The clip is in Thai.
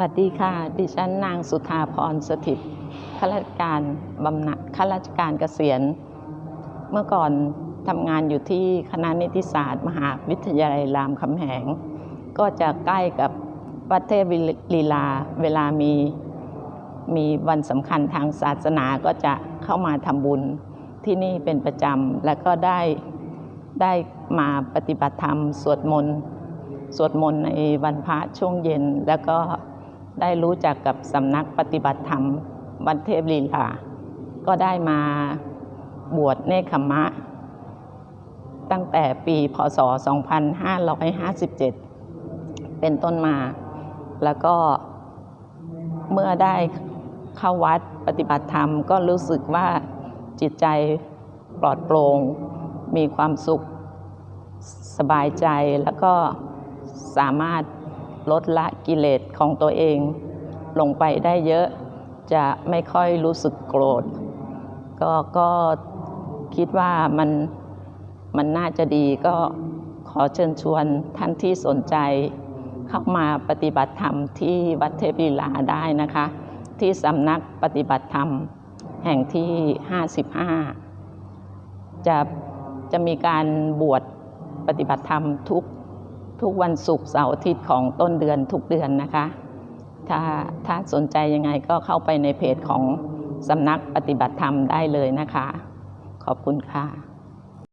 วัสดีค่ะ ดิฉันนางสุธาพรสถิตข้าราชการบำนาญข้าราชการเกษียณ เมื่อก่อนทำงานอยู่ที่คณะนิติศาสตร์ มหาวิทยาลัยรามคำแหง ก็จะใกล้กับวัดเทพลีลา เวลามีมีวันสำคัญทางศาสนาก็จะเข้ามาทำบุญที่นี่เป็นประจำ และก็ได้ได้มาปฏิบัติธรรม สวดมนต์ สวดมนต์ในวันพระช่วงเย็นแล้วก็ ได้รู้จักกับสำนักปฏิบัติธรรมวัดเทพลีลาก็ได้มาบวชเนคขมะ ตั้งแต่ปีพศ 2557 เป็นต้นมา แล้วก็เมื่อได้เข้าวัดปฏิบัติธรรมก็รู้สึกว่าจิตใจปลอดโปร่งมีความสุขสบายใจแล้วก็สามารถ ลดละกิเลสของตัวเอง ลงไปได้เยอะจะไม่ค่อยรู้สึกโกรธ ก็ก็คิดว่ามันมันน่าจะดีก็ขอเชิญชวนท่านที่สนใจเข้ามาปฏิบัติธรรมที่วัดเทพลีลาได้นะคะ ที่สำนักปฏิบัติธรรมแห่งที่ 55 จะจะมีการบวชปฏิบัติธรรมทุก ทุกวันศุกร์เสาร์อาทิตย์ของต้นเดือนทุกเดือนนะคะ ถ้าถ้าสนใจยังไงก็เข้าไปในเพจของสำนักปฏิบัติธรรมได้เลยนะคะ ขอบคุณค่ะ